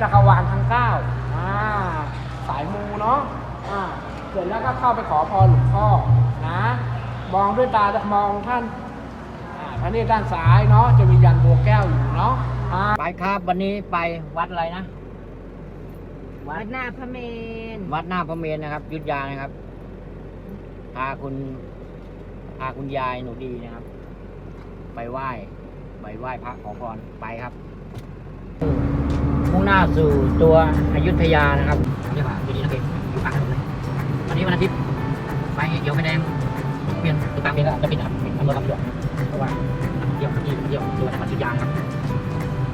จักรวาลทั้งเก้าอ่าสายมูเนาะอ่าเสร็จแล้วก็เข้าไปขอพรหลวงพ่อนะมองด้วยตามองท่านอ่าพระเนตรด้านซ้ายเนาะจะมียันบัวแก้วอยู่เนาะอ่าไปครับวันนี้ไปวัดอะไรนะ วัวัดดหน้าพระเมน วัดหน้าพระเมรุนะครับ ยุทธยานะครับพาคุณพาคุณยายหนูดีนะครับ ไปไหว้ไปไหว้พระขอพรไปครับ มุ่งหน้าสู่ตัวอยุธยานะครับเรียกว่าอยู่ดีนะเองอยู่กลางถนนเลยวันนี้วันอาทิตย์ไฟเขียวไฟแดงเปลี่ยนติดตามเองก็จะปิดครับปิดอำนวยความสะดวกนะครับเพราะว่าเที่ยวที่เที่ยวตัวจังหวัดอยุธยานะครับ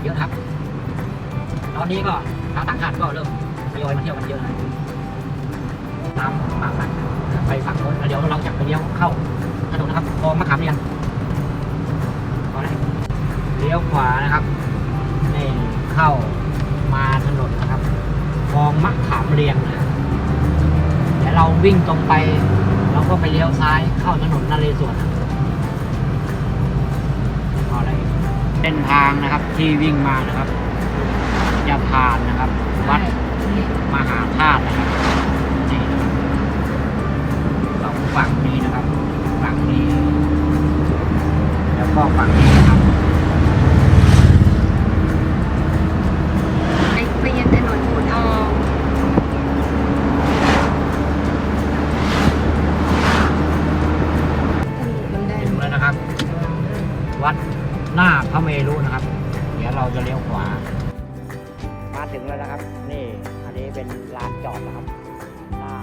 เยอะครับ ตอนนี้ก็ชาวต่างชาติก็เริ่มทยอยมาเที่ยวกันเยอะนะตามปากสันไปฝั่งโน้นแล้วเดี๋ยวเราจะไปเลี้ยวเข้าถนนนะครับคลองมะขามเรียนพอได้เลี้ยวขวานะครับนี่เข้า ถนนนะครับคลองมะขามเรียงนะเดี๋ยวเราวิ่งตรงไป เราก็ไปเลี้ยวซ้ายเข้าถนนนเรศวรอะไรเส้นทางนะครับที่วิ่งมานะครับ จะผ่านนะครับ วัดมหาธาตุ แล้วนะครับ วัดหน้าพระเมรุนะครับ เดี๋ยวเราจะเลี้ยวขวา มาถึงแล้วนะครับ นี่อันนี้เป็นลานจอดนะครับ หน้า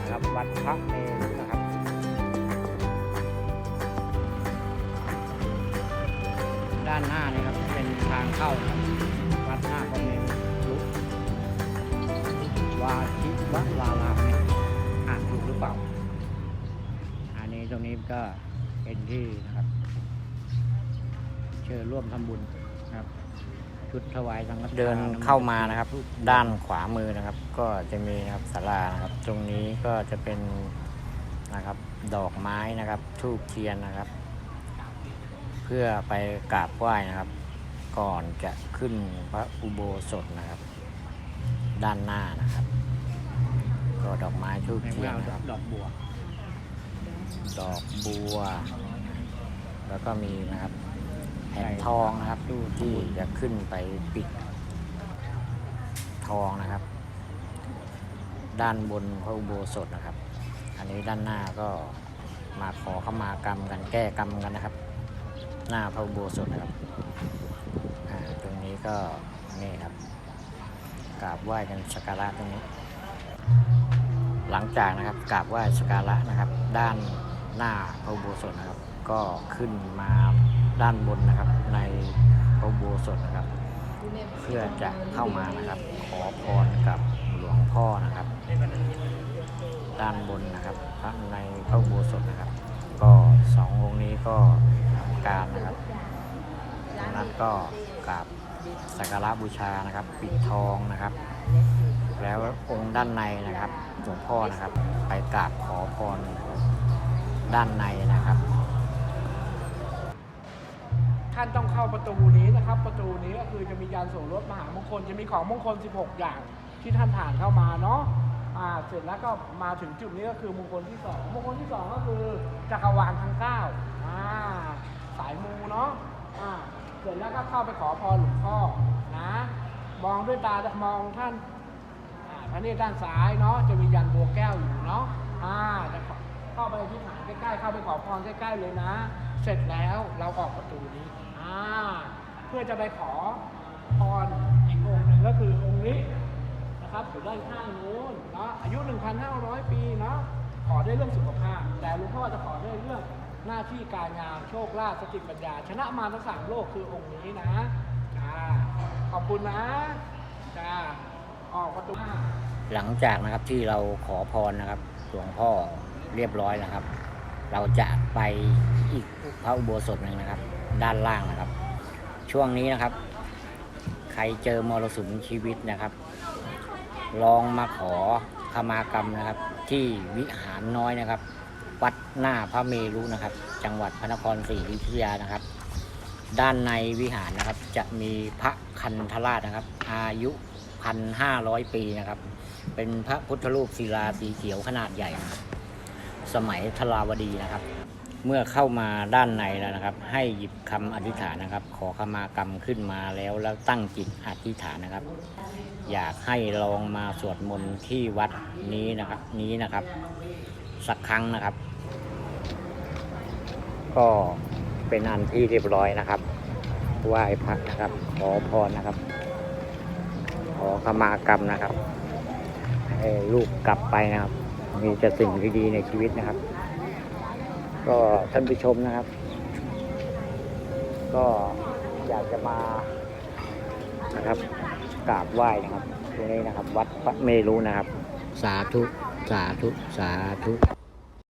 นะครับวัดพระเมรุนะครับด้านหน้านี่ครับเป็นทางเข้าครับวัดหน้าพระเมรุวาชิวลารามอ่านถูกหรือเปล่า อันนี้ตรงนี้ก็ เป็นที่นะครับ เชิญร่วมทำบุญนะครับ ชุดถวายสังฆทานเดินเข้ามานะครับ ด้านขวามือนะครับ ก็จะมีนะครับศาลานะครับ ตรงนี้ก็จะเป็นนะครับ ดอกไม้นะครับทูบเทียนนะครับ เพื่อไปกราบไหว้นะครับ ก่อนจะขึ้นพระอุโบสถนะครับ ด้านหน้านะครับ ก็ดอกไม้ทูบเทียนนะครับดอกบัว ดอกบัว แล้วก็มีนะครับแผ่นทองนะครับที่จะขึ้นไปปิดทองนะครับ ด้านบนพระอุโบสถนะครับ อันนี้ด้านหน้าก็มาขอเข้ามากรรมกันแก้กรรมกันนะครับ หน้าพระอุโบสถนะครับตรงนี้ก็นี่ครับกราบไหว้กันสักการะตรงนี้ หลังจากนะครับกราบไหว้สกการะนะครับ ด้านหน้าพระอุโบสถนะครับ ก็ขึ้นมาด้านบนนะครับในพระอุโบสถนะครับ เพื่อจะเข้ามานะครับ ขอพรกับหลวงพ่อนะครับ ด้านบนนะครับพระในพระอุโบสถนะครับ ก็สององค์นี้ก็ทำการนะครับจากนั้นก็กราบสักการะบูชานะครับ ปิดทองนะครับ แล้วองค์ด้านในนะครับหลวงพ่อนะครับ ไปกราบขอพรด้านในนะครับ ท่านต้องเข้าประตูนี้นะครับ ประตูนี้ก็คือจะมียานส่งรถมหามงคลจะมีของมงคล 16 อย่างที่ท่านผ่านเข้ามาเนาะอ่าเสร็จแล้วก็มาถึงจุดนี้ก็คือมงคลที่สองมงคลที่สองก็คือจักรวาลทั้งเก้าอ่าสายมูเนาะอ่าเสร็จแล้วก็เข้าไปขอพรหลวงพ่อนะ มองด้วยตามองท่าน อ่าพระเนตรด้านซ้ายเนาะจะมียันบัวแก้วอยู่เนาะอ่าจะเข้าไปที่ฐานใกล้ๆเข้าไปขอพรใกล้ๆเลยนะ เสร็จแล้วเราออกประตูนี้อ่าเพื่อจะไปขอพรอีกองค์หนึ่งก็คือองค์นี้นะครับอยู่ด้านข้างนู้นเนาะอายุ 1,500 ปีเนาะขอได้เรื่องสุขภาพ แต่หลวงพ่อจะขอได้เรื่องหน้าที่การงานโชคลาภสติปัญญา ชนะมารทั้งสามโลกคือองค์นี้นะจ้าขอบคุณนะจ้า หลังจากนะครับที่เราขอพรนะครับหลวงพ่อเรียบร้อยนะครับ เราจะไปอีกพระอุโบสถหนึ่งนะครับ ด้านล่างนะครับ ช่วงนี้นะครับ ใครเจอมรสุมชีวิตนะครับ ลองมาขอขมากรรมนะครับ ที่วิหารน้อยนะครับ วัดหน้าพระเมรุนะครับ จังหวัดพระนครศรีอยุธยานะครับ ด้านในวิหารนะครับจะมีพระคันธราชนะครับ อายุ พันห้าร้อยปีนะครับ เป็นพระพุทธรูปศิลาสีเขียวขนาดใหญ่ สมัยทราวดีนะครับ เมื่อเข้ามาด้านในแล้วนะครับ ให้หยิบคำอธิษฐานนะครับ ขอขมากรรมขึ้นมาแล้วแล้วตั้งจิตอธิษฐานนะครับ อยากให้ลองมาสวดมนต์ที่วัดนี้นะครับ นี้นะครับ สักครั้งนะครับ ก็เป็นอันที่เรียบร้อยนะครับไหว้พระนะครับ ขอพรนะครับ ขอขมากรรมนะครับให้ลูกกลับไปนะครับ มีแต่สิ่งที่ดีในชีวิตนะครับ ก็ท่านผู้ชมนะครับ ก็อยากจะมานะครับกราบไหว้นะครับตรงนี้นะครับ วัดพระเมรุนะครับ สาธุ สาธุ สาธุ